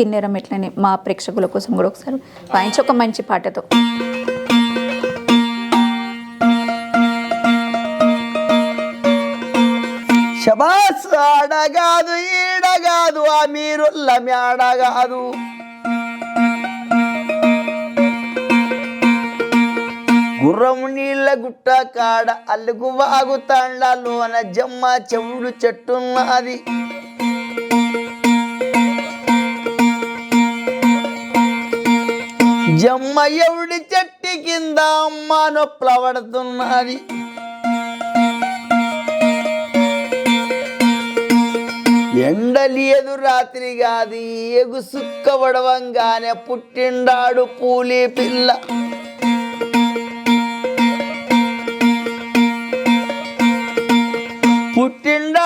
కిన్నెరం ఎట్లనే మా ప్రేక్షకుల కోసం కూడా ఒకసారి వాయించి ఒక మంచి పాటతో. శబాస్ ఆడగాదు ఈడగాదు ఆ మీరుల్ల మేడగాదు గుర్రము నీళ్ళ గుట్ట కాడ అల్లుగు వాగు లోన జమ్మ చెవుడు చెట్టున్నది. జమ్మ ఎవడి చెట్టు కింద అమ్మ నొప్పులబడుతున్నది ఎండ లేదు రాత్రి కాది ఎగు సుక్క వడవంగానే పుట్టిండాడు పూలి పిల్ల. పుట్టిండ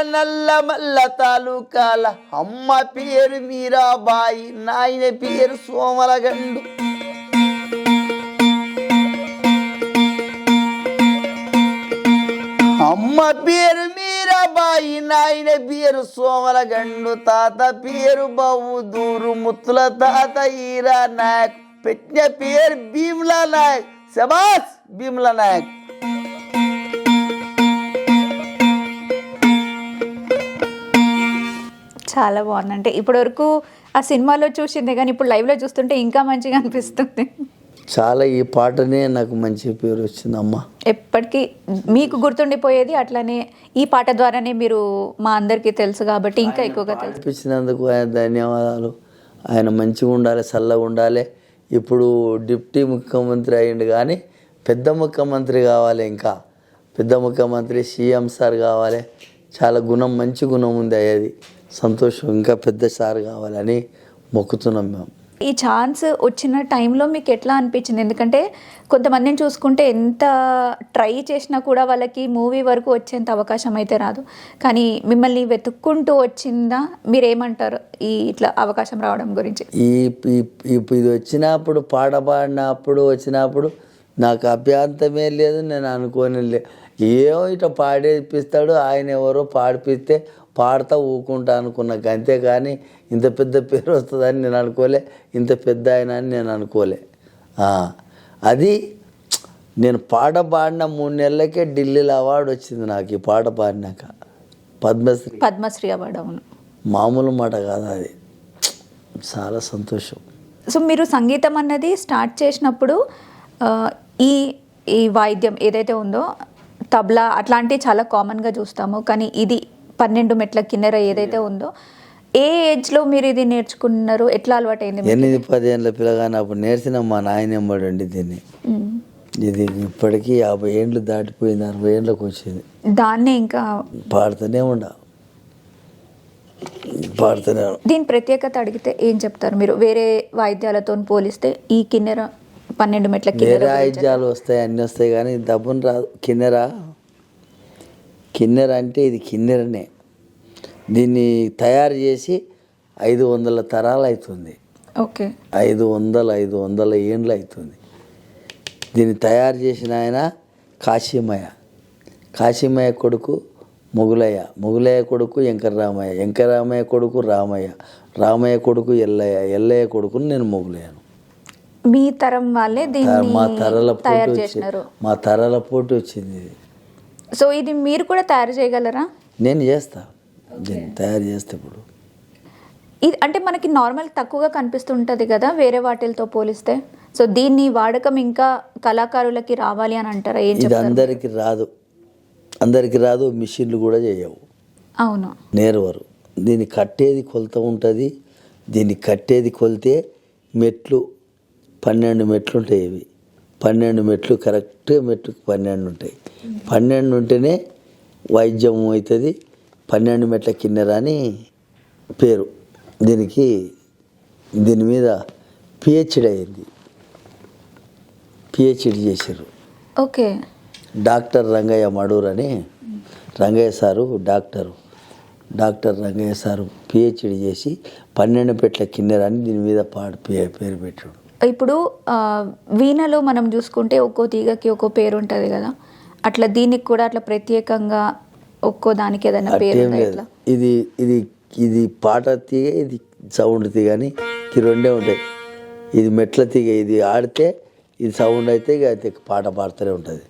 పిల్ల నల్ల మల్ల తాలూకాల అమ్మ పేరు మీరాబాయి నాయన పేరు సోమలగండు. అమ్మ పేరు మీరాబాయి నాయన పేరు సోమలగండు. తాత పేరు బావు దూరు ముత్తుల తాత ఈరా నాయక్. పెట్టిన పేరు భీమ్లా నాయక్. శబాస్ భీమ్లా నాయక్. చాలా బాగుంది. అంటే ఇప్పటివరకు ఆ సినిమాలో చూసిందే కానీ ఇప్పుడు లైవ్లో చూస్తుంటే ఇంకా మంచిగా అనిపిస్తుంది. చాలా ఈ పాటనే నాకు మంచి పేరు వచ్చింది అమ్మ. ఎప్పటికీ మీకు గుర్తుండిపోయేది అట్లనే ఈ పాట ద్వారానే మీరు మా అందరికీ తెలుసు కాబట్టి ఇంకా ఎక్కువగా తెలుసు. ఇప్పించినందుకు ఆయన ధన్యవాదాలు. ఆయన మంచిగా ఉండాలి చల్లగా ఉండాలి. ఇప్పుడు డిప్టీ ముఖ్యమంత్రి అయ్యిండు కానీ పెద్ద ముఖ్యమంత్రి కావాలి ఇంకా. పెద్ద ముఖ్యమంత్రి సీఎం సార్ కావాలి. చాలా గుణం మంచి గుణం ఉంది అయ్యేది. సంతోషం ఇంకా పెద్ద సార్ కావాలని మొక్కుతున్నాం మేము. ఈ ఛాన్స్ వచ్చిన టైంలో మీకు ఎట్లా అనిపించింది? ఎందుకంటే కొంతమందిని చూసుకుంటే ఎంత ట్రై చేసినా కూడా వాళ్ళకి మూవీ వరకు వచ్చేంత అవకాశం అయితే రాదు. కానీ మిమ్మల్ని వెతుక్కుంటూ వచ్చిందా? మీరేమంటారు ఈ ఇట్లా అవకాశం రావడం గురించి? ఈ ఇది వచ్చినప్పుడు పాట పాడినప్పుడు వచ్చినప్పుడు నాకు అభ్యంతమే లేదు నేను అనుకోని లే ఏమో ఇట్లా పాడేపిస్తాడు ఆయన ఎవరో పాడిపిస్తే పాడతా ఊకుంటా అనుకున్నా అంతేగాని ఇంత పెద్ద పేరు వస్తుందని నేను అనుకోలే ఇంత పెద్ద ఆయన అని నేను అనుకోలే. అది నేను పాట పాడిన మూడు నెలలకే ఢిల్లీలో అవార్డు వచ్చింది నాకు ఈ పాట పాడినాక. పద్మశ్రీ. పద్మశ్రీ అవార్డు అవును. మామూలు మాట కాదు అది. చాలా సంతోషం. సో మీరు సంగీతం అన్నది స్టార్ట్ చేసినప్పుడు ఈ ఈ వాయిద్యం ఏదైతే ఉందో తబలా అట్లాంటివి చాలా కామన్గా చూస్తాము కానీ ఇది పన్నెండు మెట్ల కిన్నెర ఏదైతే ఉందో ఏ ఏజ్లో మీరు ఇది నేర్చుకున్నారు ఎట్లా అలవాటైంది? ఎనిమిది పదేళ్ళ పిల్లగాని అప్పుడు నేర్చిన మా నాయన ఎంబడండి దీన్ని. ఇది ఇప్పటికీ యాభై ఏండ్లు దాటిపోయింది అరవై ఏండ్లకు వచ్చింది దాన్నే ఇంకా పాడుతూనే ఉండ పాడుతూనే. దీని ప్రత్యేకత అడిగితే ఏం చెప్తారు మీరు వేరే వాయిద్యాలతో పోలిస్తే ఈ కిన్నెర పన్నెండు మెట్ల కిన్నెర వేరే ఆయుధ్యాలు వస్తాయి అన్నీ వస్తాయి కానీ దబ్బును రాదు కిన్నెర కిన్నెర అంటే ఇది కిన్నెరనే. దీన్ని తయారు చేసి ఐదు వందల తరాలు అవుతుంది ఓకే. ఐదు వందల ఐదు వందల ఏండ్లు అవుతుంది దీన్ని తయారు చేసిన ఆయన కాశీమయ్య. కాశీమయ్య కొడుకు మొగులయ్య. మొగులయ్య కొడుకు వెంకటరామయ్య. వెంకటరామయ్య కొడుకు రామయ్య. రామయ్య కొడుకు ఎల్లయ్య. ఎల్లయ్య కొడుకుని నేను మొగులయ్యాను. మీ తరం వాళ్ళే మా తరల పోటీ మా తరల పోటీ వచ్చింది. ఇది సో ఇది మీరు కూడా తయారు చేయగలరా? నేను చేస్తా. తయారు చేస్తే ఇప్పుడు. ఇది అంటే మనకి నార్మల్ తక్కువగా కనిపిస్తుంటుంది కదా వేరే వాటిలతో పోలిస్తే. సో దీన్ని వాడకం ఇంకా కళాకారులకి రావాలి అని అంటారా? ఏం ఇది చెప్తారు? అందరికీ రాదు. అందరికీ రాదు మిషన్లు కూడా చేయవు. అవును. నేర్వరు. దీన్ని కట్టేది కొలత ఉంటుంది. దీన్ని కట్టేది కొలితే మెట్లు పన్నెండు మెట్లు ఉంటాయి ఇవి. పన్నెండు మెట్లు కరెక్ట్ మెట్లుకి పన్నెండు ఉంటాయి. పన్నెండు ఉంటేనే వైద్యం అవుతుంది. పన్నెండు మెట్ల కిన్నెర అని పేరు. దీనికి దీని మీద పిహెచ్డి అయింది. పిహెచ్డి చేశారు ఓకే. డాక్టర్ రంగయ్య మడూర్ అని Rangayya sir doctor. Doctor Rangayya sir PhD చేసి పన్నెండు పెట్ల కిన్నెర అని దీని మీద పాడు పేరు పెట్టాడు. ఇప్పుడు వీణలో మనం చూసుకుంటే ఒక్కో తీగకి ఒక్కో పేరు ఉంటుంది కదా. అట్లా దీనికి కూడా అట్లా ప్రత్యేకంగా ఒక్కో దానికి ఏదైనా పేరు ఇట్లా? ఇది ఇది ఇది పాట తీగ ఇది సౌండ్ తీగ అని ఈ రెండే ఉంటాయి. ఇది మెట్ల తీగ ఇది ఆడితే ఇది సౌండ్ అయితే ఇక అయితే పాట పాడుతూనే ఉంటుంది.